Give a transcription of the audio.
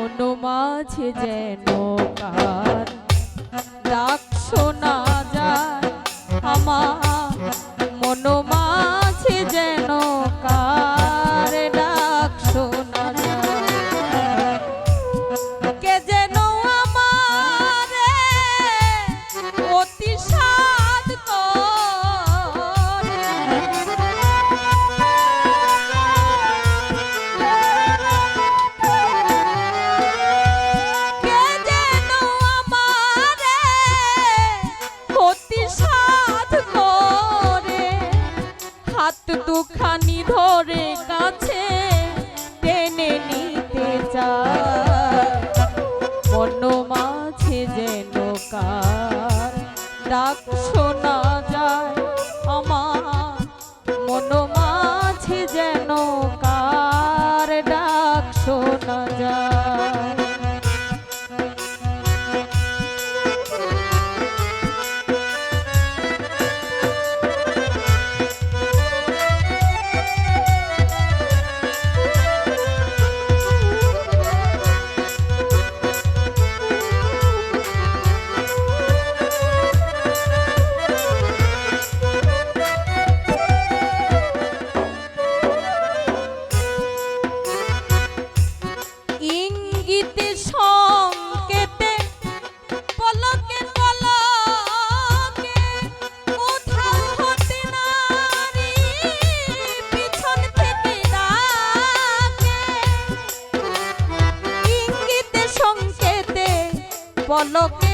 মন মাঝে যেন কার। ডাক শোনা যায় আমার পলকে